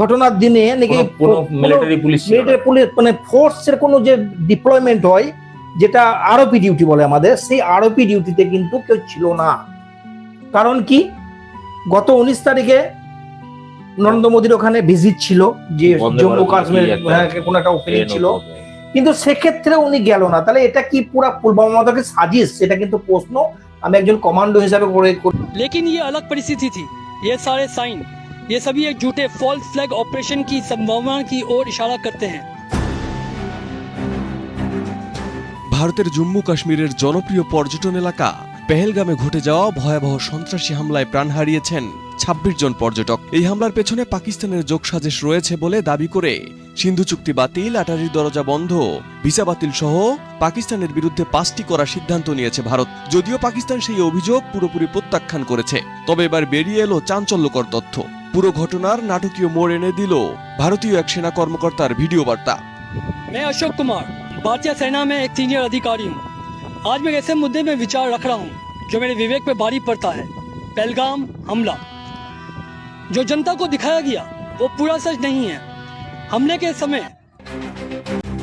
ঘটনার দিনে। নাকি মিলিটারি পুলিশ পুলিশ মানে ফোর্সের কোনো যে ডিপ্লয়মেন্ট হয় যেটা ডিউটি বলে আমাদের সেই ডিউটিতে কিন্তু কেউ ছিল না। কারণ কি? গত উনিশ তারিখে নরেন্দ্র মোদীর ওখানে ভিজিট ছিল যে জম্মু কাশ্মীর হ্যাঁ, কোনো একটা ওপেনিং ছিল। কিন্তু সেক্ষেত্রে উনি গেল না। তাহলে এটা কি পুরা পুলবামা মাদাকে সাজিশ সেটা কিন্তু প্রশ্ন। আমি একজন কমান্ডো হিসাবে করে লেকিন ইয়ে আলাদা পরিস্থিতি থি। ইয়ে সারে সাইন। ये सभी एक झूठे फॉल्स फ्लैग ऑपरेशन की संभावना की ओर इशारा करते हैं ভারতের জম্মু কাশ্মীরের জনপ্রিয় পর্যটন এলাকা পেহেলগামে ঘটে যাওয়া ভয়াবহ সন্ত্রাসী হামলায় প্রাণ হারিয়েছেন ছাব্বিশ জন পর্যটক এই হামলার পেছনে পাকিস্তানের যোগসাজেশ রয়েছে বলে দাবি করে সিন্ধু চুক্তি বাতিল আটারির দরজা বন্ধ ভিসা বাতিল সহ পাকিস্তানের বিরুদ্ধে পাঁচটি করার সিদ্ধান্ত নিয়েছে ভারত যদিও পাকিস্তান সেই অভিযোগ পুরোপুরি প্রত্যাখ্যান করেছে তবে এবার বেরিয়ে এলো চাঞ্চল্যকর তথ্য পুরো ঘটনার নাটকীয় মোড় এনে দিল ভারতীয় এক সেনা কর্মকর্তার ভিডিও বার্তা मैं अशोक कुमार भारतीय सेना में एक सीनियर अधिकारी हूँ आज मैं एक ऐसे मुद्दे में विचार रख रहा हूँ जो मेरे विवेक पे भारी पड़ता है पहलगाम हमला जो जनता को दिखाया गया वो पूरा सच नहीं है हमले के समय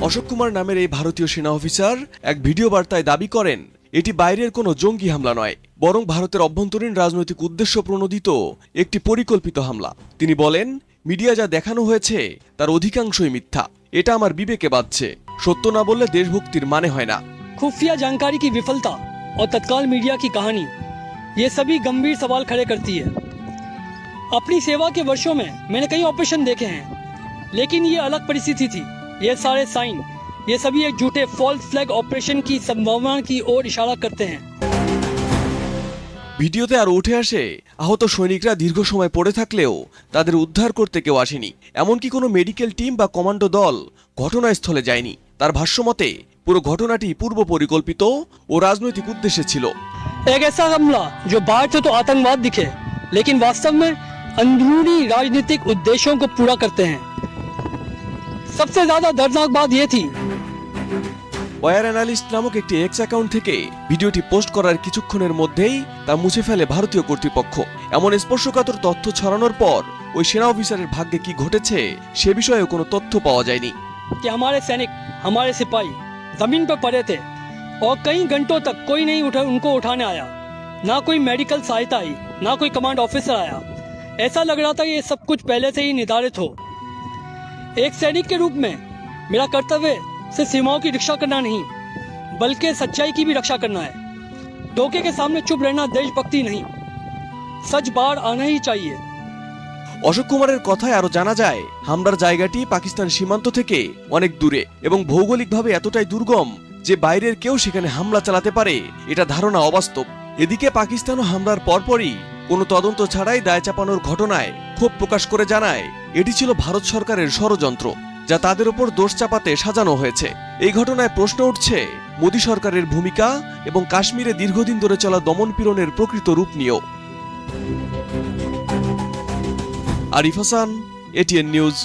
অশোক কুমার নামের এই ভারতীয় সেনা অফিসার এক ভিডিও বার্তায় দাবি করেন এটি বাইরের কোনো জঙ্গি হামলা নয় বরং ভারতের অভ্যন্তরীণ রাজনৈতিক উদ্দেশ্য প্রণোদিত একটি পরিকল্পিত হামলা তিনি বলেন মিডিয়া যা দেখানো হয়েছে তার অধিকাংশই মিথ্যা এটা আমার বিবেকে বাজছে সত্য না বললে দেশভক্তির মানে হয় না खुफिया जानकारी की विफलता और तत्काल मीडिया की कहानी ये सभी गंभीर सवाल खड़े करती है अपनी सेवा के वर्षों में मैंने कई ऑपरेशन देखे हैं लेकिन ये अलग परिस्थिति थी ये सारे साइन ये सभी एक झूठे फॉल्स फ्लैग ऑपरेशन की संभावना की ओर इशारा करते हैं ভিডিওতে আর উঠে আসে আহত সৈনিকরা দীর্ঘ সময় পড়ে থাকলেও তাদের উদ্ধার করতে কেউ আসেনি এমনকি কোনো মেডিকেল টিম বা কমান্ডো দল ঘটনাস্থলে যায়নি তার ভাষ্যমতে পুরো ঘটনাটি পূর্ব পরিকল্পিত ও রাজনৈতিক উদ্দেশ্যে ছিল एक ऐसा हमला जो बाहर से तो आतंकवाद दिखे लेकिन वास्तव में अंदरूनी राजनीतिक उद्देश्यों को पूरा करते हैं सबसे ज्यादा दर्दनाक बात यह थी ওয়ার অ্যানালিস্ট নামক একটি এক্স অ্যাকাউন্ট থেকে ভিডিওটি পোস্ট করার কিছুক্ষণের মধ্যেই তা মুছে ফেলে ভারতীয় কর্তৃপক্ষ এমন স্পর্শকাতর তথ্য ছড়ানোর পর ওই সেনা অফিসারের ভাগ্যে কি ঘটেছে সে বিষয়ে কোনো তথ্য পাওয়া যায়নি कि हमारे सैनिक हमारे सिपाही जमीन पर पड़े थे और कई घंटों तक कोई नहीं उठा उनको उठाने आया ना कोई मेडिकल सहायता आई ना कोई कमांड ऑफिसर आया ऐसा लग रहा था कि ये सब कुछ पहले से ही निर्धारित हो एक सैनिक के रूप में मेरा कर्तव्य सिर्फ सीमाओं की रक्षा करना नहीं बल्कि सच्चाई की भी रक्षा करना है धोखे के सामने चुप रहना देशभक्ति नहीं सच बाहर आना ही चाहिए অশোক কুমারের কথায় আরো জানা যায় হামলার জায়গাটি পাকিস্তান সীমান্ত থেকে অনেক দূরে এবং ভৌগোলিকভাবে এতটাই দুর্গম যে বাইরের কেউ সেখানে হামলা চালাতে পারে এটা ধারণা অবাস্তব এদিকে পাকিস্তানও হামলার পরপরই কোনো তদন্ত ছাড়াই দায় চাপানোর ঘটনায় ক্ষোভ প্রকাশ করে জানায় এটি ছিল ভারত সরকারের ষড়যন্ত্র যা তাদের উপর দোষ চাপাতে সাজানো হয়েছে। এই ঘটনায় প্রশ্ন উঠছে, মোদী সরকারের ভূমিকা এবং কাশ্মীরে দীর্ঘদিন ধরে চলা দমনপীড়নের প্রকৃত রূপ নিয়েও। Arif Hasan, ATN news.